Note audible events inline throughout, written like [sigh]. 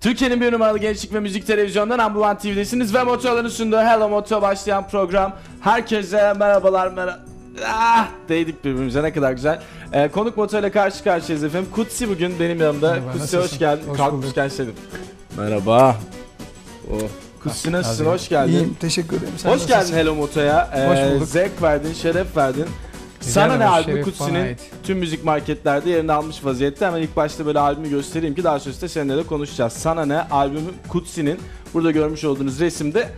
Türkiye'nin bir numaralı gençlik ve müzik televizyondan One TV'desiniz ve Moto'ların sunduğu Hello Moto başlayan program. Herkese merhabalar merhaba. Ah, değdik birbirimize ne kadar güzel. Ee, konuk Moto ile karşı karşıyayız efendim. Kutsi bugün benim yanımda. Merhaba, Kutsi hoş geldin. Hoş Kalkmışken söyledim. Merhaba. Oh. Kutsi nasılsın? Hoş geldin. İyiyim, teşekkür ederim. Sen Hoş geldin nasılsın? Hello Moto'ya. Ee, Hoş bulduk. Zevk verdin, şeref verdin. Sana ne albümü bana Kutsi'nin ait. tüm müzik marketlerde yerini almış vaziyette. Hemen ilk başta böyle albümü göstereyim ki daha sonrasında seninle de konuşacağız. Sana ne albümü Kutsi'nin burada görmüş olduğunuz resimde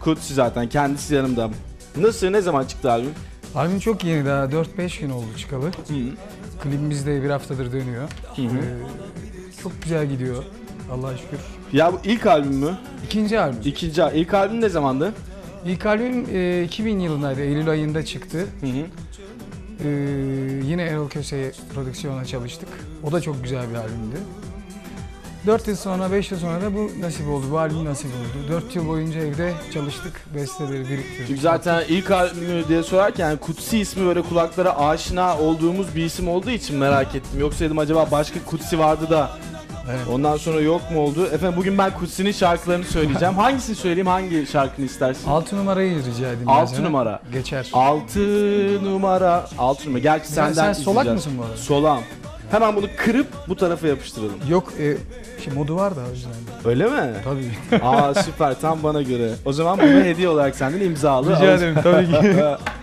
Kutsi zaten kendisi yanımda. Nasıl ne zaman çıktı albüm? Albüm çok yeni daha 4-5 gün oldu çıkalı. Klibimiz de bir haftadır dönüyor. Ee, çok güzel gidiyor. Allah'a şükür. Ya bu ilk albüm mü? İkinci albüm. İkinci al- ilk albüm ne zamandı? İlk albüm e, 2000 yılındaydı. Eylül ayında çıktı. Hı hı. Ee, yine Erol Köse prodüksiyona çalıştık. O da çok güzel bir albümdü. 4 yıl sonra, 5 yıl sonra da bu nasip oldu. Bu albüm nasip oldu. 4 yıl boyunca evde çalıştık. Besteleri biriktirdik. Çünkü zaten ilk albümü diye sorarken Kutsi ismi böyle kulaklara aşina olduğumuz bir isim olduğu için merak ettim. Yoksa dedim acaba başka Kutsi vardı da Evet. Ondan sonra yok mu oldu? Efendim bugün ben Kutsi'nin şarkılarını söyleyeceğim. [laughs] Hangisini söyleyeyim? Hangi şarkını istersin? 6 numarayı rica edeyim. Altı ben sana. numara. Geçer. 6 numara. 6 numara. Gerçi Sen- senden sen solak izleyeceğiz. mısın bu arada? Solam. Hemen bunu kırıp bu tarafa yapıştıralım. Yok, e, şey modu var da o yüzden. Öyle mi? Tabii. Aa süper tam bana göre. O zaman bunu [laughs] hediye olarak senden imzalı. Rica ederim tabii ki. [laughs]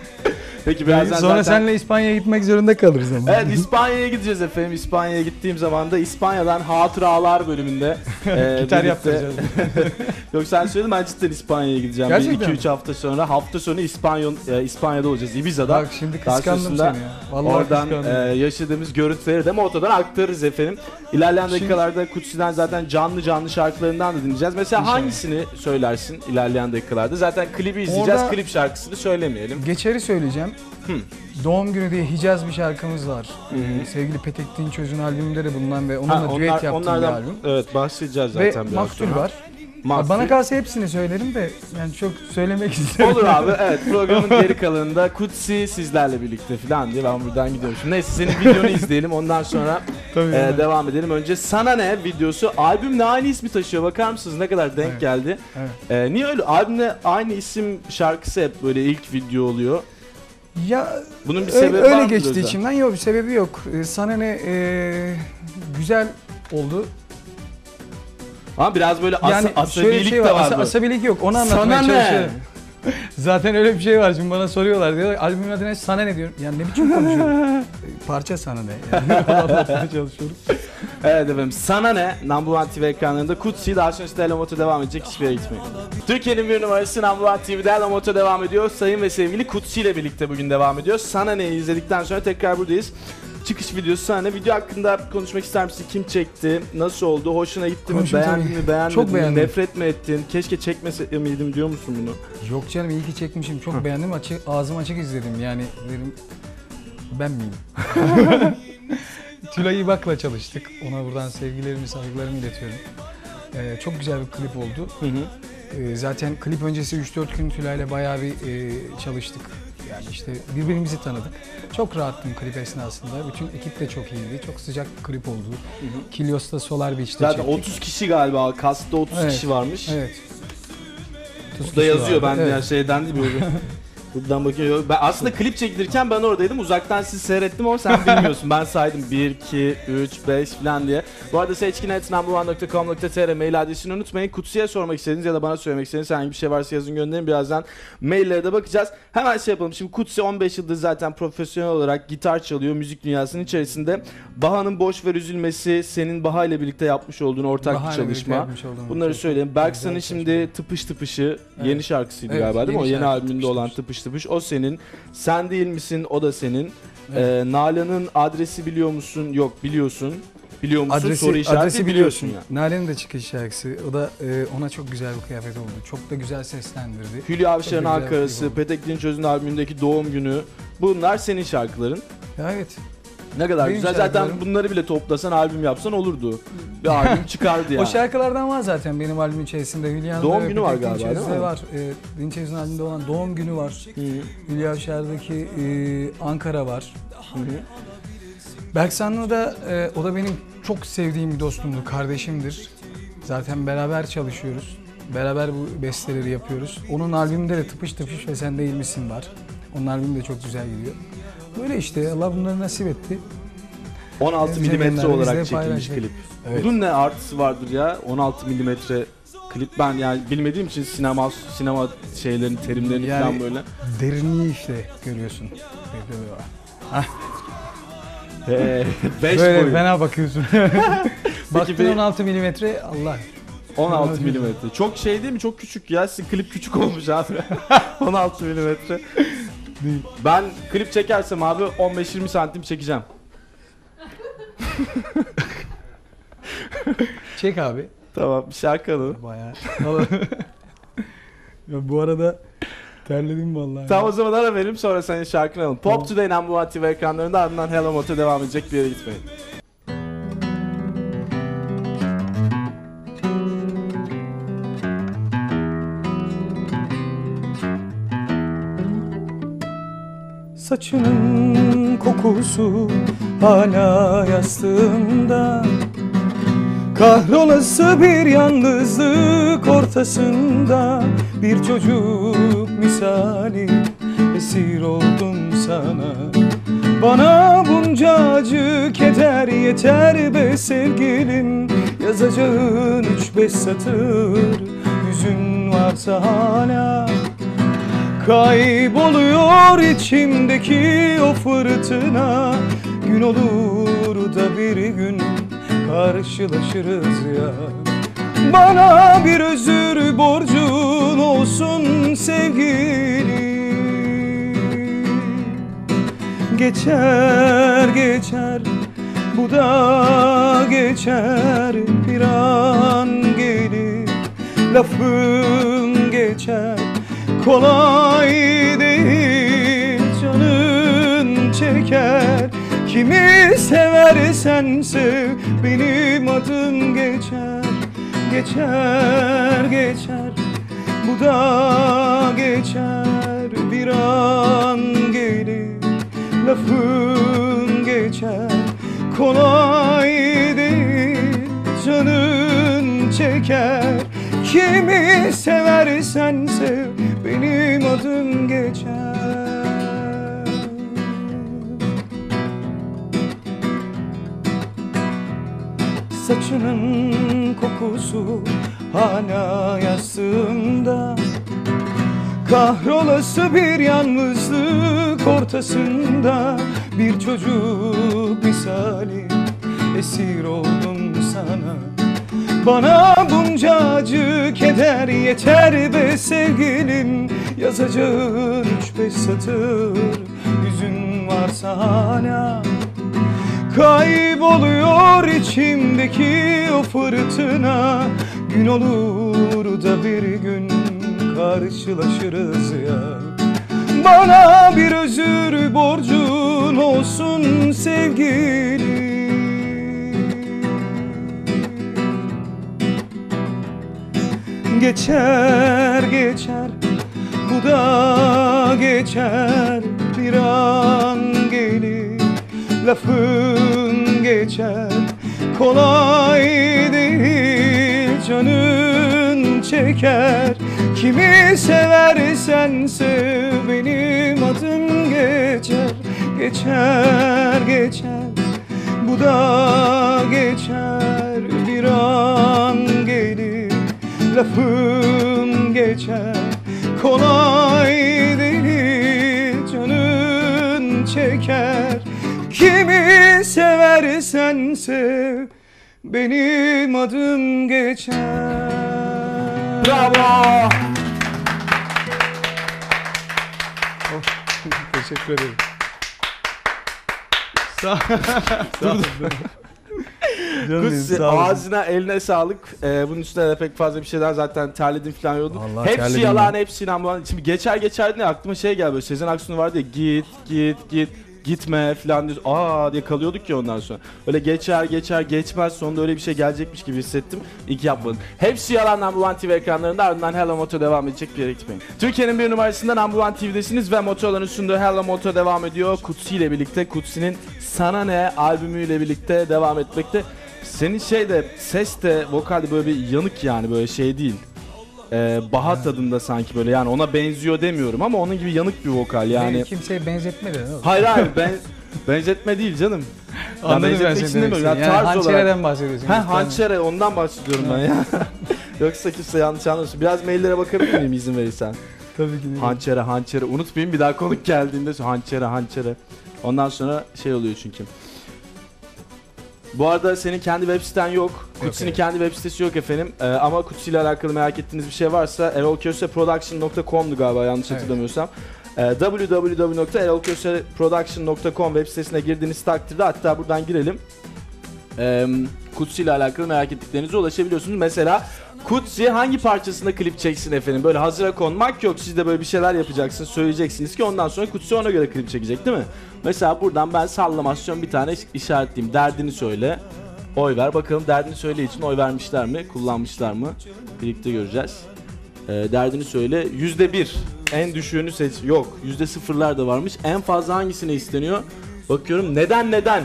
Peki birazdan Sonra zaten... seninle İspanya'ya gitmek zorunda kalırız ama. Evet İspanya'ya gideceğiz efendim. İspanya'ya gittiğim zaman da İspanya'dan hatıralar bölümünde [laughs] e, Gitar yaptıracağız. [laughs] Yok sen söyledin ben cidden İspanya'ya gideceğim. Gerçekten 2-3 hafta sonra. Hafta sonu İspanyol, e, İspanya'da olacağız. Ibiza'da. Bak şimdi kıskandım seni ya. Vallahi Oradan e, yaşadığımız görüntüleri de motodan aktarırız efendim. İlerleyen Şimdi- dakikalarda Kutsi'den zaten canlı canlı şarkılarından da dinleyeceğiz. Mesela İnşallah. hangisini söylersin ilerleyen dakikalarda? Zaten klibi izleyeceğiz. Orada- Klip şarkısını söylemeyelim. Geçeri söyleyeceğim. Hı. Doğum günü diye Hicaz bir şarkımız var. Hı hı. Ee, Sevgili Petek Dinçöz'ün albümünde de bulunan ve onunla Ha, düet onlar- yaptığım onlardan, bir albüm. Evet bahsedeceğiz Ve zaten biraz Maktul sonra. var. Maktul. Bana kalsa hepsini söylerim de yani çok söylemek [laughs] isterim. Olur abi evet programın geri kalanında Kutsi sizlerle birlikte falan diye ben buradan gidiyorum. Şimdi neyse senin videonu izleyelim ondan sonra Tabii. e, yani. devam edelim. Önce Sana Ne videosu albümle aynı ismi taşıyor bakar mısınız ne kadar denk Evet. geldi. Evet. E, niye öyle albümle aynı isim şarkısı hep böyle ilk video oluyor. Ya Bunun bir öyle, sebebi var öyle mıdır geçti özel? içimden. Yok bir sebebi yok. Ee, sana ne ee, güzel oldu. Ama biraz böyle asa, Yani şöyle asabilik bir şey de var. var. asa- asabilik yok. Onu Sana anlatmaya ne? çalışıyorum. [laughs] Zaten öyle bir şey var. Şimdi bana soruyorlar diyor. Albümün adı ne? Sana ne diyorum. Yani ne biçim konuşuyorum? [laughs] Parça sana ne? [laughs] Yani çalışıyorum. Evet efendim Sana Ne Number One TV ekranlarında Kutsi daha sonra Stella Moto devam edecek hiçbir yere gitmeyin. Türkiye'nin bir numarası Number One TV'de Moto devam ediyor. Sayın ve sevgili Kutsi ile birlikte bugün devam ediyor. Sana Ne'yi izledikten sonra tekrar buradayız. Çıkış videosu Sana Ne. Video hakkında konuşmak ister misin? Kim çekti? Nasıl oldu? Hoşuna gitti mi? Konuşayım Beğendin tabii. mi? Beğenmedin Çok mi? beğendim. Nefret mi ettin? Keşke çekmese miydim diyor musun bunu? Yok canım iyi ki çekmişim. Çok beğendim. Açık, ağzım açık izledim. Yani dedim ben miyim? [laughs] Tülay İbak'la çalıştık. Ona buradan sevgilerimi, saygılarımı iletiyorum. Ee, çok güzel bir klip oldu. Hı hı. Ee, zaten klip öncesi 3-4 gün Tülay'la bayağı bir e, çalıştık. Yani işte birbirimizi tanıdık. Çok rahattım klip esnasında. Bütün ekip de çok iyiydi. Çok sıcak bir klip oldu. Kilios'ta Solar Beach'te Zaten çektik. 30 kişi galiba. Kasta 30 Evet. kişi varmış. Evet. Burada yazıyor ben Evet. diğer şeyden değil böyle. [laughs] Buradan bakıyorum. Ben aslında klip çekilirken ben oradaydım. Uzaktan sizi seyrettim ama sen bilmiyorsun. Ben saydım 1, 2, 3, 5 falan diye. Bu arada seçkinet.number1.com.tr mail adresini unutmayın. Kutsi'ye sormak istediğiniz ya da bana söylemek istediğiniz herhangi bir şey varsa yazın gönderin. Birazdan maillere de bakacağız. Hemen şey yapalım. Şimdi Kutsi 15 yıldır zaten profesyonel olarak gitar çalıyor müzik dünyasının içerisinde. Baha'nın Boş Ver Üzülmesi senin Baha ile birlikte yapmış olduğun ortak bir Bahane birlikte çalışma. Bunları söyleyeyim. Berksan'ın bir şimdi Tıpış Tıpış'ı Evet. yeni şarkısıydı Evet, galiba değil mi? O yeni albümünde olan Tıpış. Tıpış. O senin. Sen değil misin? O da senin. Evet. Ee, Nalan'ın adresi biliyor musun? Yok biliyorsun. Biliyor musun? Adresi, Soru işareti adresi biliyorsun biliyorsun. ya. Nalan'ın da çıkış şarkısı. O da e, ona çok güzel bir kıyafet oldu. Çok da güzel seslendirdi. Hülya Avşar'ın Ankara'sı. Petek Dinçöz'ün albümündeki Doğum Günü. Bunlar senin şarkıların. Ya evet. Ne kadar Benim güzel. Zaten şarkılarım. bunları bile toplasan albüm yapsan olurdu. Bir [laughs] albüm çıkardı yani. O şarkılardan var zaten benim albümün içerisinde. Hülya'nın Doğum günü var galiba, değil mi? var. E, Dinçöz'ün albümünde olan Doğum Günü var. Hı. Hülya Avşar'daki e, Ankara var. Hı. Berksan'la da e, o da benim çok sevdiğim bir dostumdur, kardeşimdir. Zaten beraber çalışıyoruz. Beraber bu besteleri yapıyoruz. Onun albümünde de Tıpış Tıpış ve Sen Değil Misin var. Onun albümü de çok güzel gidiyor. Böyle işte Allah bunları nasip etti. 16 Bize milimetre olarak çekilmiş paylaştık. klip. Evet. Bunun ne artısı vardır ya? 16 milimetre klip ben yani bilmediğim için sinema sinema şeylerin terimlerini Yani- falan böyle. Derinliği işte görüyorsun. 5 [laughs] Böyle boyu. fena bakıyorsun. [laughs] [laughs] Baktın bir- 16 milimetre Allah. 16 milimetre. Çok şey değil mi? Çok küçük ya. Sizin klip küçük olmuş abi. 16 milimetre. Değil. Ben klip çekersem abi 15-20 santim çekeceğim. Çek abi. Tamam bir şarkı alalım. Bayağı. ya bu arada terledim vallahi. Tamam o zaman ara verelim sonra senin şarkını alalım. Pop Today Number One TV ekranlarında ardından Hello Moto devam edecek bir yere gitmeyin. Saçının kokusu hala yastığımda. Kahrolası bir yalnızlık ortasında Bir çocuk misali esir oldum sana. Bana bunca acı keder yeter be sevgilim. Yazacağın üç beş satır Yüzün varsa hala Kayboluyor içimdeki o fırtına. Gün olur da bir gün karşılaşırız ya. Bana bir özür borcun olsun sevgilim Geçer geçer bu da geçer. Bir an gelir Lafım geçer kolay değil canın çeker. Kimi seversen sev benim adım geçer Geçer geçer. Bu da geçer bir an gelir Lafın geçer. Kolay değil canın çeker. Kimi seversen sev benim adım geçer. Saçının kokusu hala yastığımda Kahrolası bir yalnızlık ortasında. Bir çocuk misali esir oldum sana Bana bunca acı keder yeter be sevgilim. Yazacağın üç beş satır yüzün varsa hala. Kayboluyor içimdeki o fırtına. Gün olur da bir gün karşılaşırız ya. Bana bir özür borcun olsun sevgilim Geçer geçer. Bu da geçer bir an gelir. Lafın geçer kolay değil canın çeker. Kimi seversen sev benim adım geçer. Geçer geçer. Bu da geçer bir an gelir lafım geçer kolay değil canın çeker kimi seversen sev benim adım geçer Bravo! Teşekkür ederim. Sağ, [laughs] sağ olun. [laughs] Kutsi ağzına eline sağlık. Ee, bunun üstüne de pek fazla bir şeyden zaten terledim falan yordum. Vallahi hepsi terledim yalan, hepsi inanmadan. Şimdi geçer geçer ne aklıma şey geldi böyle Sezen Aksu'nun vardı ya git git git gitme falan diyor. Aa diye kalıyorduk ya ondan sonra. Öyle geçer geçer geçmez sonunda öyle bir şey gelecekmiş gibi hissettim. İlk yapmadım. Hepsi yalan Number One TV ekranlarında ardından Hello Moto devam edecek bir yere gitmeyin. Türkiye'nin bir numarasında Number One TV'desiniz ve Moto'ların sunduğu Hello Moto devam ediyor. Kutsi ile birlikte Kutsi'nin Sana Ne albümüyle birlikte devam etmekte. Senin şey de ses de vokalde böyle bir yanık yani böyle şey değil. Ee, Baha tadında sanki böyle yani ona benziyor demiyorum ama onun gibi yanık bir vokal yani. Kimseye benzetme de. Hayır hayır ben [laughs] benzetme değil canım. Anladım ben benzetmek seni için demek demiyorum. Ya istediğini. tarz olarak- hançereden bahsediyorsun. Ha Yani. hançere ondan bahsediyorum ben ya. [laughs] Yoksa kimse yanlış anlamasın. Biraz maillere bakabilir miyim izin verirsen? [laughs] Tabii ki. de. Hançere hançere unutmayayım bir daha konuk geldiğinde hançere hançere. Ondan sonra şey oluyor çünkü. Bu arada senin kendi web siten yok. Kutsi'nin evet. kendi web sitesi yok efendim. Ee, ama Kutsi ile alakalı merak ettiğiniz bir şey varsa erolköseproduction.com'du galiba yanlış Evet. hatırlamıyorsam. Ee, www.erolköseproduction.com web sitesine girdiğiniz takdirde hatta buradan girelim. Ee, Kutsi ile alakalı merak ettiklerinize ulaşabiliyorsunuz. Mesela Kutsi hangi parçasında klip çeksin efendim? Böyle hazıra konmak yok. Siz de böyle bir şeyler yapacaksınız, söyleyeceksiniz ki ondan sonra Kutsi ona göre klip çekecek değil mi? Mesela buradan ben sallamasyon bir tane işaretleyeyim. Derdini söyle. Oy ver. Bakalım derdini söyle için oy vermişler mi? Kullanmışlar mı? Birlikte göreceğiz. Ee, derdini söyle. Yüzde bir. En düşüğünü seç. Yok. Yüzde sıfırlar da varmış. En fazla hangisine isteniyor? Bakıyorum. Neden neden?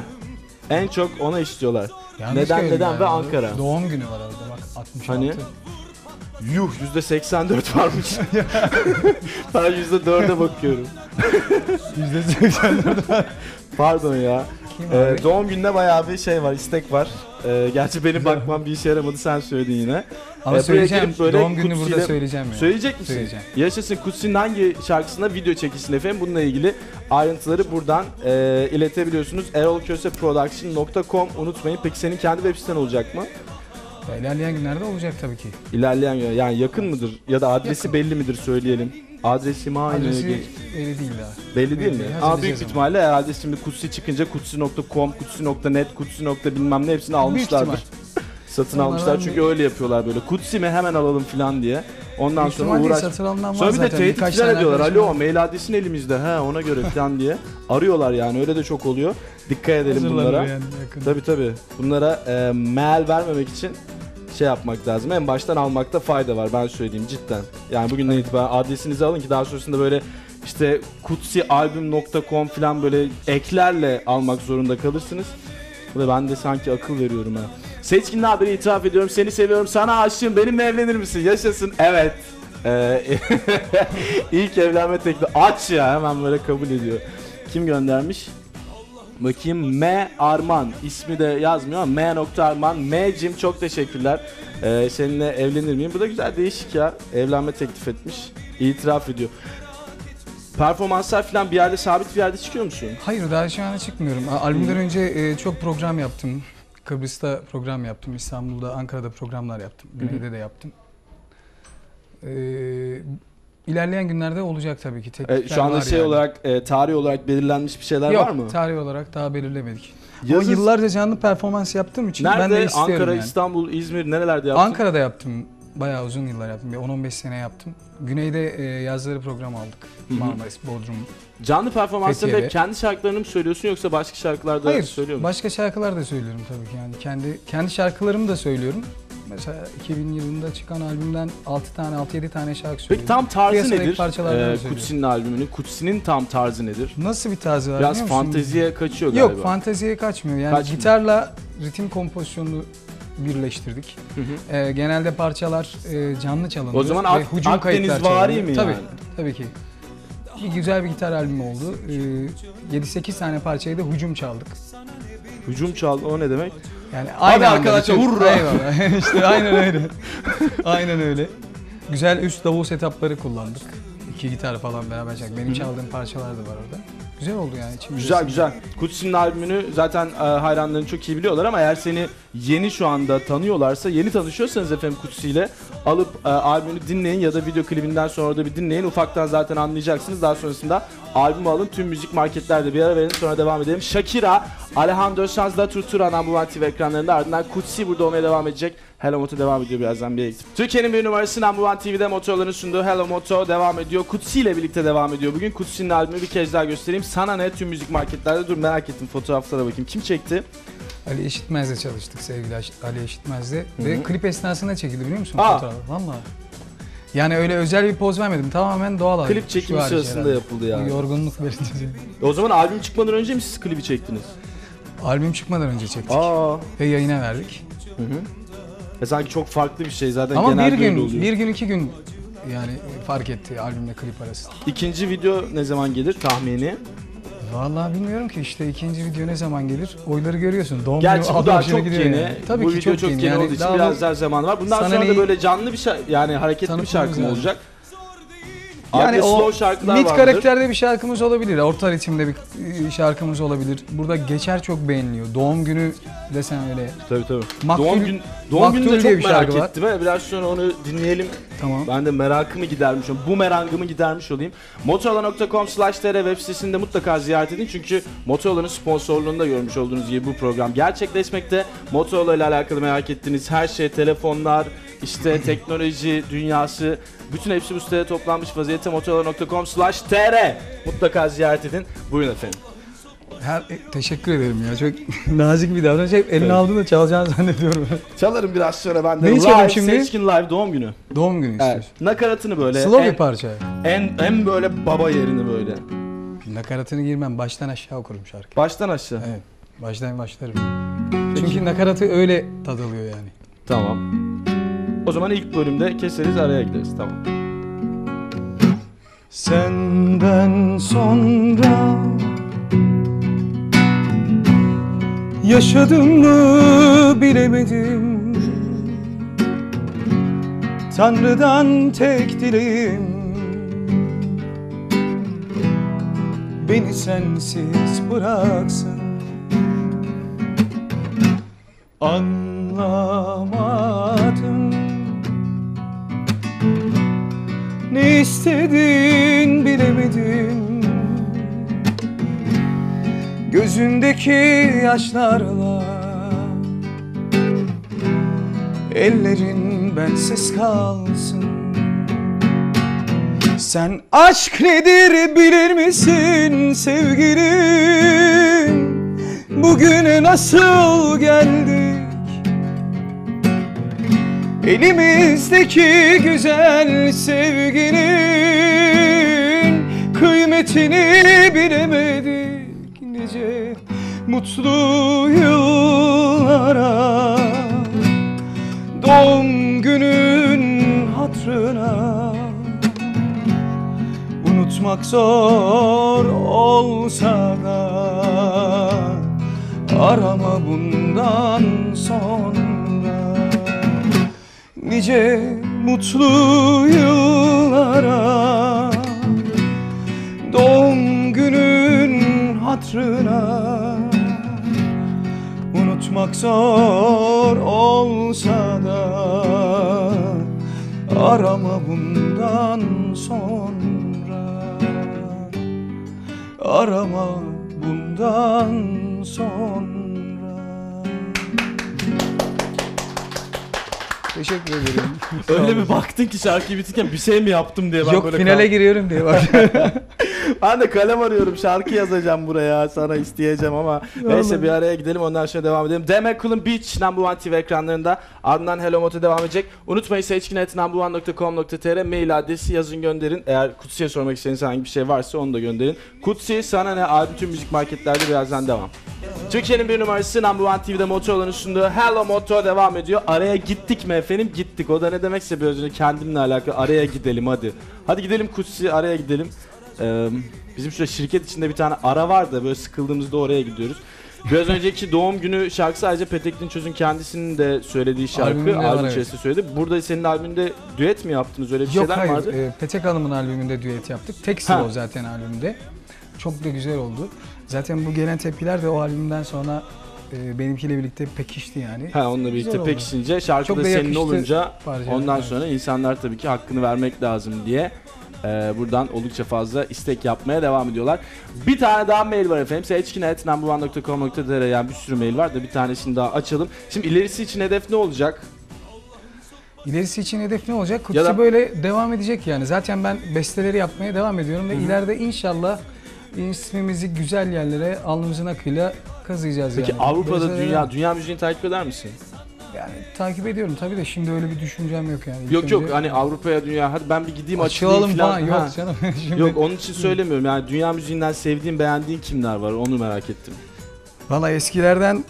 En çok ona istiyorlar. Yanlış neden neden yani. ve Ankara. Doğum günü var orada bak 66. Hani? Yuh yüzde 84 varmış. [laughs] ben yüzde 4'e bakıyorum. %80. Pardon ya. Ee, doğum gününe bayağı bir şey var, istek var. Ee, gerçi benim bakmam bir işe yaramadı, sen söyledin yine. Ama buraya söyleyeceğim. böyle Doğum gününü Kutsi'yle- burada söyleyeceğim ya. Söyleyecek misin? Söyleyeceğim. Yaşasın Kutsi'nin hangi şarkısına video çekilsin efendim bununla ilgili ayrıntıları buradan e, iletebiliyorsunuz. erolköseproduction.com unutmayın. Peki senin kendi web siten olacak mı? Ya İlerleyen günlerde olacak tabii ki. İlerleyen gün- yani yakın mıdır ya da adresi Yakın. belli midir söyleyelim. Adresi mi aynı? Adresi belli değil daha. Belli değil mi? Ama büyük hazırlayacağız ihtimalle herhalde şimdi Kutsi çıkınca kutsi.com, kutsi.net, kutsi. bilmem ne hepsini almışlardır. ihtimal. [laughs] Satın Onlardan almışlar çünkü öyle yapıyorlar böyle. Kutsi mi hemen alalım falan diye. Ondan Büyük sonra ihtimalle uğraş. satın alınan var Sonra bir de zaten. tehdit Birkaç tane ediyorlar. arkadaşım Alo var. mail adresin elimizde ha ona göre falan diye. Arıyorlar yani öyle de çok oluyor. Dikkat edelim bunlara. yani yakında. Tabi tabi. Bunlara e, mail vermemek için şey yapmak lazım. En baştan almakta fayda var ben söyleyeyim cidden. Yani bugünden itibaren adresinizi alın ki daha sonrasında böyle işte kutsialbum.com falan böyle eklerle almak zorunda kalırsınız. Bu da ben de sanki akıl veriyorum ha. Seçkin'le haberi itiraf ediyorum. Seni seviyorum. Sana aşığım. Benimle evlenir misin? Yaşasın. Evet. Ee, [laughs] ilk evlenme teklifi. Aç ya. Hemen böyle kabul ediyor. Kim göndermiş? Bakayım M Arman ismi de yazmıyor ama M nokta Arman M'cim çok teşekkürler ee, seninle evlenir miyim bu da güzel değişik ya evlenme teklif etmiş itiraf ediyor performanslar falan bir yerde sabit bir yerde çıkıyor musun? Hayır daha şu an çıkmıyorum. Albümden önce e, çok program yaptım. Kıbrıs'ta program yaptım. İstanbul'da, Ankara'da programlar yaptım. Güney'de de yaptım. Ee, ilerleyen günlerde olacak tabii ki. Ee, Teklifler şu anda var şey yani. olarak e, tarih olarak belirlenmiş bir şeyler Yok, var mı? tarih olarak daha belirlemedik. Yazın- Ama yıllarca canlı performans yaptığım için ben de Nerede? istiyorum Ankara, yani. İstanbul, İzmir nerelerde yaptın? Ankara'da yaptım. Bayağı uzun yıllar yaptım. Bir 10-15 sene yaptım. Güney'de e, yazları program aldık. Marmaris, Bodrum. Canlı performanslarında hep Fethiye'de. kendi şarkılarını mı söylüyorsun yoksa başka şarkılarda Hayır, söylüyor musun? başka şarkılar da söylüyorum tabii ki. Yani kendi kendi şarkılarımı da söylüyorum. Mesela 2000 yılında çıkan albümden 6 tane 6-7 tane şarkı söylüyorum. Peki tam tarzı Piyasadaki nedir? parçalardan Ee, söylüyorum. Kutsi'nin albümünün. Kutsi'nin tam tarzı nedir? Nasıl bir tarzı var Biraz biliyor musun? fanteziye kaçıyor galiba. Yok fanteziye kaçmıyor. Yani Kaçmıyor. gitarla ritim kompozisyonunu birleştirdik. Hı hı. Ee, genelde parçalar e, canlı çalındı. O zaman ve Ak- hücum Akdeniz vari mi tabii, yani? Tabii ki. Bir güzel bir gitar albümü oldu. Ee, 7-8 tane parçayı da hücum çaldık. Hücum çaldı o ne demek? Yani aynı anda arkadaşlar, hurra! Eyvallah. [laughs] işte aynen öyle. [laughs] aynen öyle. Güzel üst davul setupları kullandık. İki gitar falan beraber çaldık. Benim çaldığım parçalar da var orada. Güzel oldu yani. içim Güzel güzel. Kutsi'nin albümünü zaten e, hayranların çok iyi biliyorlar ama eğer seni yeni şu anda tanıyorlarsa, yeni tanışıyorsanız efendim Kutsi ile alıp e, albümünü dinleyin ya da video klibinden sonra da bir dinleyin. Ufaktan zaten anlayacaksınız. Daha sonrasında albümü alın. Tüm müzik marketlerde bir ara verin. Sonra devam edelim. Shakira, Alejandro Sanz da Tortura Number TV ekranlarında ardından Kutsi burada olmaya devam edecek. Hello Moto devam ediyor birazdan bir gidip. Türkiye'nin bir numarası Number One TV'de motorların sunduğu Hello Moto devam ediyor. Kutsi ile birlikte devam ediyor. Bugün Kutsi'nin albümü bir kez daha göstereyim. Sana ne tüm müzik marketlerde dur merak ettim fotoğraflara bakayım. Kim çekti? Ali Eşitmez'le çalıştık sevgili Ali Eşitmez'le. Ve klip esnasında çekildi biliyor musun Aa. fotoğraf? Valla. Yani öyle özel bir poz vermedim. Tamamen doğal. Klip Şu çekimi hariç sırasında herhalde. yapıldı yani. Yorgunluk verince. O zaman albüm çıkmadan önce mi siz klibi çektiniz? Albüm çıkmadan önce çektik Aa. ve yayına verdik. Hı hı. E sanki çok farklı bir şey zaten Ama bir öyle gün, oluyor. bir gün iki gün yani fark etti albümle klip arası. İkinci video ne zaman gelir tahmini? Vallahi bilmiyorum ki işte ikinci video ne zaman gelir. Oyları görüyorsun. Doğum Gerçi günü bu daha çok gidiyor yeni. yani. Tabii bu ki video çok, yeni. olduğu için biraz daha zaman var. Bundan sonra da böyle canlı bir şarkı yani hareketli bir şarkı olacak? Yani o slow şarkılar mid vardır. karakterde bir şarkımız olabilir. Orta ritimde bir e, şarkımız olabilir. Burada geçer çok beğeniliyor. Doğum günü desen öyle. Tabii tabii. Maktul- doğum gün doğum gününü de çok bir merak var. ettim. ha. Biraz sonra onu dinleyelim. Tamam. Ben de merakımı gidermiş olayım. Bu merakımı gidermiş olayım. Motorola.com slash tr web sitesinde mutlaka ziyaret edin. Çünkü Motorola'nın sponsorluğunu da görmüş olduğunuz gibi bu program gerçekleşmekte. Motorola ile alakalı merak ettiğiniz her şey, telefonlar, işte teknoloji dünyası, bütün hepsi bu sitede toplanmış vaziyette motorola.com slash tr. Mutlaka ziyaret edin. Buyurun efendim. Her, e, teşekkür ederim ya. Çok [laughs] nazik bir davranış. Hep elini Evet. aldığında çalacağını [laughs] zannediyorum. Çalarım biraz sonra ben de. Çalayım Live, şimdi? Seçkin Live doğum günü. Doğum günü Evet. istiyorsun. Nakaratını böyle. Slow en, bir parça. en, en böyle baba yerini böyle. Nakaratını girmem. Baştan aşağı okurum şarkı. Baştan aşağı. Evet. Baştan başlarım. Çünkü nakaratı öyle tadılıyor yani. Tamam. O zaman ilk bölümde keseriz araya gideriz. Tamam. Senden sonra Yaşadım mı bilemedim Tanrı'dan tek dileğim Beni sensiz bıraksın Anlamadım ne istedin bilemedim Gözündeki yaşlarla Ellerin bensiz kalsın. Sen aşk nedir bilir misin sevgilim? Bugüne nasıl geldik Elimizdeki güzel sevginin kıymetini bilemedik nice mutlu yıllara. Doğum günün hatrına Unutmak zor olsa da Arama bundan sonra nice mutlu yıllara. Doğum günün hatrına Unutmak zor olsa da Arama bundan sonra. Arama bundan sonra Teşekkür ederim. Öyle bir baktın ki şarkıyı bitirken bir şey mi yaptım diye ben Yok böyle finale kal- giriyorum diye bak. [laughs] Ben de kalem arıyorum şarkı yazacağım buraya sana isteyeceğim ama neyse bir araya gidelim ondan sonra devam edelim. Demek Kulun Beach Number One TV ekranlarında ardından Hello Moto devam edecek. Unutmayın seçkinet.number1.com.tr mail adresi yazın gönderin. Eğer Kutsi'ye sormak istediğiniz herhangi bir şey varsa onu da gönderin. Kutsi sana ne abi bütün müzik marketlerde birazdan devam. Türkiye'nin bir numarası Number One TV'de Motoro'nun sunduğu Hello Moto devam ediyor. Araya gittik mi efendim? Gittik. O da ne demekse biraz önce kendimle alakalı. Araya gidelim hadi. Hadi gidelim Kutsi araya gidelim. Ee, bizim şurada şirket içinde bir tane ara var da böyle sıkıldığımızda oraya gidiyoruz. Biraz önceki doğum günü şarkı sadece Petek Dinçöz'ün kendisinin de söylediği şarkı. Albümünde var, Albüm evet. içerisinde söyledi. Burada senin albümünde düet mi yaptınız? Öyle bir Yok şeyler hayır. vardı. E, Petek Hanım'ın albümünde düet yaptık. Tek Ha. slow zaten albümde. Çok da güzel oldu. Zaten bu gelen tepkiler de o albümden sonra e, benimkiyle birlikte pekişti yani. Ha onunla birlikte oldu. pekişince şarkı Çok da da senin yakıştı olunca parçaya, ondan evet. sonra insanlar tabii ki hakkını vermek lazım diye e, buradan oldukça fazla istek yapmaya devam ediyorlar. Bir tane daha mail var efendim. seçkinet.number1.com.tr yani bir sürü mail var da bir tanesini daha açalım. Şimdi ilerisi için hedef ne olacak? İlerisi için hedef ne olacak? Kutsi Ya da- böyle devam edecek yani. Zaten ben besteleri yapmaya devam ediyorum ve ileride inşallah ismimizi güzel yerlere alnımızın akıyla kazıyacağız Peki yani. Avrupa'da Besteleri- dünya dünya müziğini takip eder misin? Yani takip ediyorum tabii de şimdi öyle bir düşüncem yok yani. İlk Yok yok hani Avrupa'ya dünya hadi ben bir gideyim açılayım açılalım falan. falan Ha. yok canım. [laughs] şimdi Yok onun için söylemiyorum yani dünya müziğinden sevdiğin beğendiğin kimler var onu merak ettim. Valla eskilerden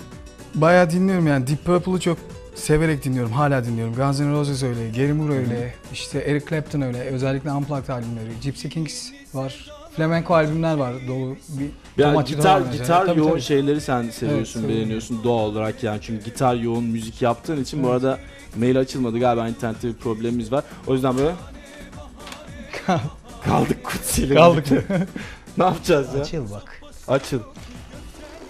bayağı dinliyorum yani Deep Purple'ı çok severek dinliyorum. Hala dinliyorum. Guns N' Roses öyle, Gary Moore öyle, işte Eric Clapton öyle. Özellikle Unplugged albümleri. Gypsy Kings var. Flamenco albümler var dolu. Bir Ya gitar gitar Tabii, yoğun tabii. şeyleri sen seviyorsun, seviyorum. beğeniyorsun doğal olarak yani. Çünkü gitar yoğun müzik yaptığın için bu Evet. arada mail açılmadı galiba internette bir problemimiz var. O yüzden böyle [laughs] kaldık kutsiyle. Kaldık. [laughs] ne yapacağız ya? Açıl bak. Açıl.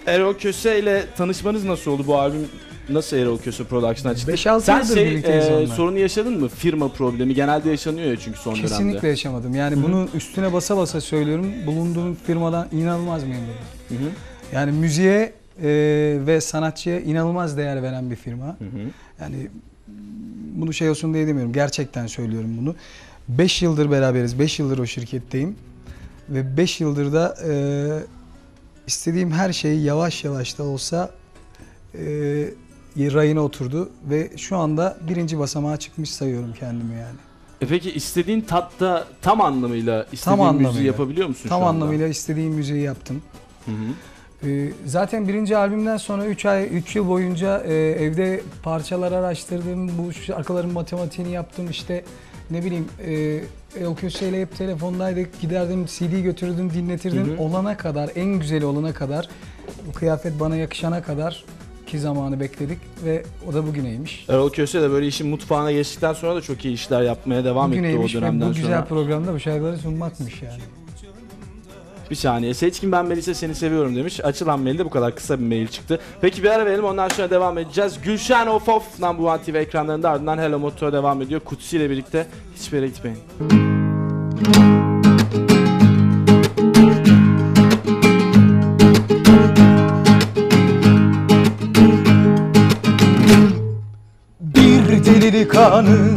Erol Köse ile tanışmanız nasıl oldu? Bu albüm nasıl Erol Köse Production'a çıktı? 5-6 Sen yıldır şey, birlikteyiz e, onunla. sorunu yaşadın mı? Firma problemi genelde yaşanıyor ya çünkü son Kesinlikle dönemde. yaşamadım. Yani Hı hı. bunu üstüne basa basa söylüyorum. Bulunduğum firmadan inanılmaz memnunum. Hı hı. Yani müziğe e, ve sanatçıya inanılmaz değer veren bir firma. Hı hı. Yani bunu şey olsun diye demiyorum. Gerçekten söylüyorum bunu. 5 yıldır beraberiz. 5 yıldır o şirketteyim. Ve 5 yıldır da e, istediğim her şey yavaş yavaş da olsa e, rayına oturdu. Ve şu anda birinci basamağa çıkmış sayıyorum kendimi yani. E peki istediğin tatta tam anlamıyla istediğin Tam müziği anlamıyla. yapabiliyor musun Tam şu anda? anlamıyla istediğim müziği yaptım. Hı hı. Ee, Zaten birinci albümden sonra 3 ay 3 yıl boyunca e, evde parçalar araştırdım. Bu şarkıların matematiğini yaptım. İşte ne bileyim e, Köse'yle hep telefondaydık. Giderdim CD götürürdüm dinletirdim. Hı hı. Olana kadar en güzeli olana kadar bu kıyafet bana yakışana kadar ki zamanı bekledik ve o da bugüneymiş. Erol Köse de böyle işin mutfağına geçtikten sonra da çok iyi işler yapmaya devam etti o Bugüneymiş ve dönemden bu güzel sonra. programda bu şarkıları sunmakmış yani. Bir saniye. Seçkin ben Melisa seni seviyorum demiş. Açılan mailde bu kadar kısa bir mail çıktı. Peki bir ara verelim ondan sonra devam edeceğiz. Gülşen Of Of Number One TV ekranlarında ardından Hello Motto devam ediyor. Kutsi ile birlikte hiçbir yere gitmeyin. Delilik anı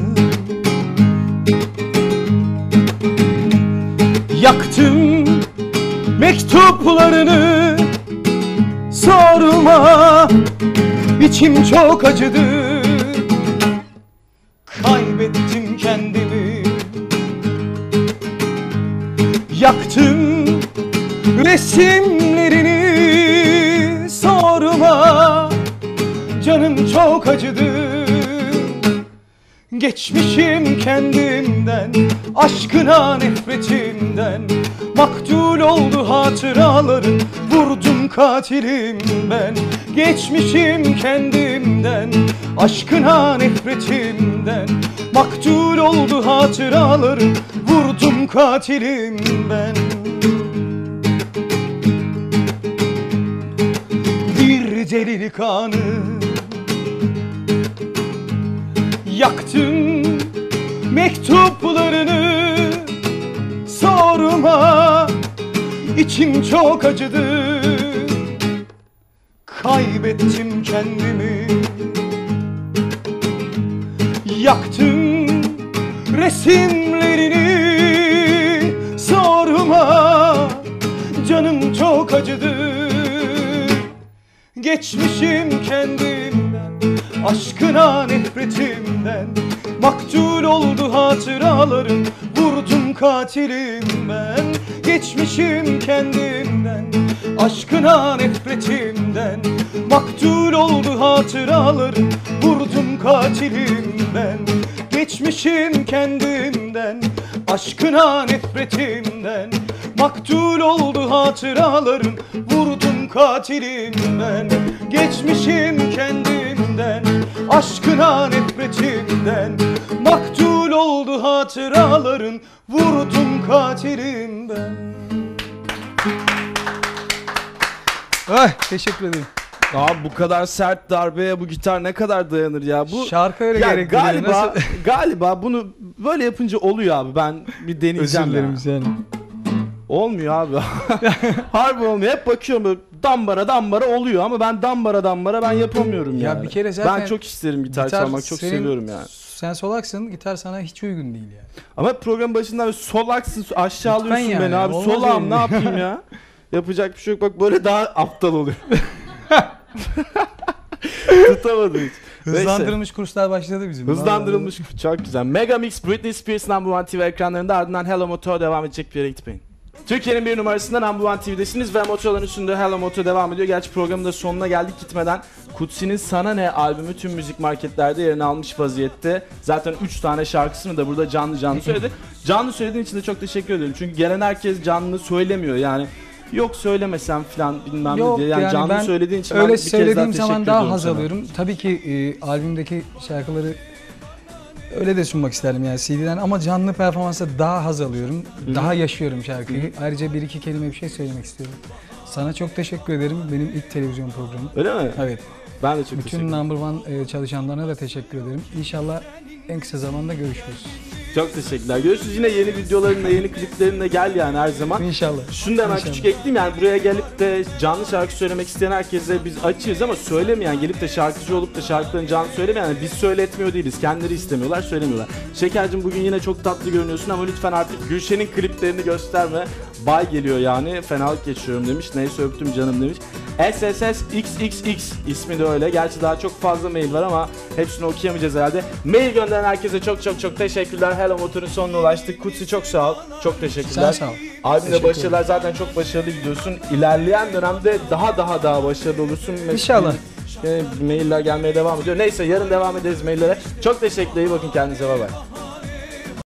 Yaktım mektuplarını Sorma. İçim çok acıdı. Kaybettim kendimi. Yaktım resimlerini Geçmişim kendimden Aşkına nefretimden. Maktul oldu hatıraların Vurdum katilim ben. Geçmişim kendimden Aşkına nefretimden. Maktul oldu hatıraların Vurdum katilim ben. Bir delilik anı Yaktım mektuplarını Sorma. İçim çok acıdı. Kaybettim kendimi. Yaktım resimlerini Sorma. Canım çok acıdı. Geçmişim kendimden Aşkına nefretimden Maktul oldu hatıraların Vurdum katilim ben Geçmişim kendimden. Aşkına nefretimden Maktul oldu hatıraların Vurdum katilim ben Geçmişim kendimden. Aşkına nefretimden Maktul oldu hatıraların Vurdum katilim ben Geçmişim kendimden Aşkına nefretimden Maktul oldu hatıraların Vurdum katilim ben Ay teşekkür ederim. Abi bu kadar sert darbeye bu gitar ne kadar dayanır ya? Bu Şarkı öyle ya gerektiriyor. galiba Nasıl? galiba bunu böyle yapınca oluyor abi. Ben bir Özür deneyeceğim dilerim ya. yani. Olmuyor abi. [laughs] Harbi olmuyor. Hep bakıyorum böyle dambara dambara oluyor ama ben dambara dambara ben yapamıyorum Ya yani. bir kere zaten ben çok isterim gitar, Gitar çalmak çok senin- seviyorum yani. Sen solaksın, gitar sana hiç uygun değil yani. Ama program başından solaksın aşağılıyorsun Lütfen beni yani, abi. Solağım ne yapayım ya? [laughs] Yapacak bir şey yok. Bak böyle daha aptal oluyor. [laughs] Tutamadım hiç. Neyse. Hızlandırılmış kurslar başladı bizim. Hızlandırılmış çok güzel. Mega Mix Britney Spears Number One TV ekranlarında ardından Hello Motor devam edecek bir yere gitmeyin. Türkiye'nin bir numarasından One TV'desiniz ve Motorların üstünde Hello Moto devam ediyor. Gerçi programın da sonuna geldik gitmeden Kutsi'nin Sana Ne albümü tüm müzik marketlerde yerini almış vaziyette. Zaten 3 tane şarkısını da burada canlı canlı söyledi. [laughs] Canlı söylediğin için de çok teşekkür ederim. Çünkü gelen herkes canlı söylemiyor yani. Yok söylemesem falan bilmem ne diye. Yani, yani canlı söylediğin için ben bir Öyle kez daha söylediğim teşekkür zaman daha ediyorum haz sana. alıyorum. Tabii ki e, albümdeki şarkıları öyle de sunmak isterdim yani CD'den ama canlı performansta daha haz alıyorum. Daha yaşıyorum şarkıyı. Ayrıca bir iki kelime bir şey söylemek istiyorum. Sana çok teşekkür ederim. Benim ilk televizyon programım. Öyle mi? Evet. Ben de çok teşekkür Bütün ederim. Number One e, çalışanlarına da teşekkür ederim. İnşallah en kısa zamanda görüşürüz. Çok teşekkürler. Görüşürüz yine yeni videolarınla, yeni kliplerinle gel yani her zaman. İnşallah. Şunu da hemen İnşallah. küçük ekleyeyim yani buraya gelip de canlı şarkı söylemek isteyen herkese biz açığız ama söylemeyen gelip de şarkıcı olup da şarkılarını canlı söylemeyen yani biz söyletmiyor değiliz. Kendileri istemiyorlar söylemiyorlar. Şekercim bugün yine çok tatlı görünüyorsun ama lütfen artık Gülşen'in kliplerini gösterme. Bay geliyor yani fenalık geçiyorum demiş. Neyse öptüm canım demiş. SSSXXX ismi de öyle. Gerçi daha çok fazla mail var ama hepsini okuyamayacağız herhalde. Mail gönderen herkese çok çok çok teşekkürler. Hello Motor'un sonuna ulaştık. Kutsi çok sağ ol. Çok teşekkürler. Sen sağ ol. Albümde Teşekkür başarılar zaten çok başarılı gidiyorsun. İlerleyen dönemde daha daha daha başarılı olursun. İnşallah. E, mailler gelmeye devam ediyor. Neyse yarın devam ederiz maillere. Çok teşekkürler. iyi bakın kendinize. Bay bay.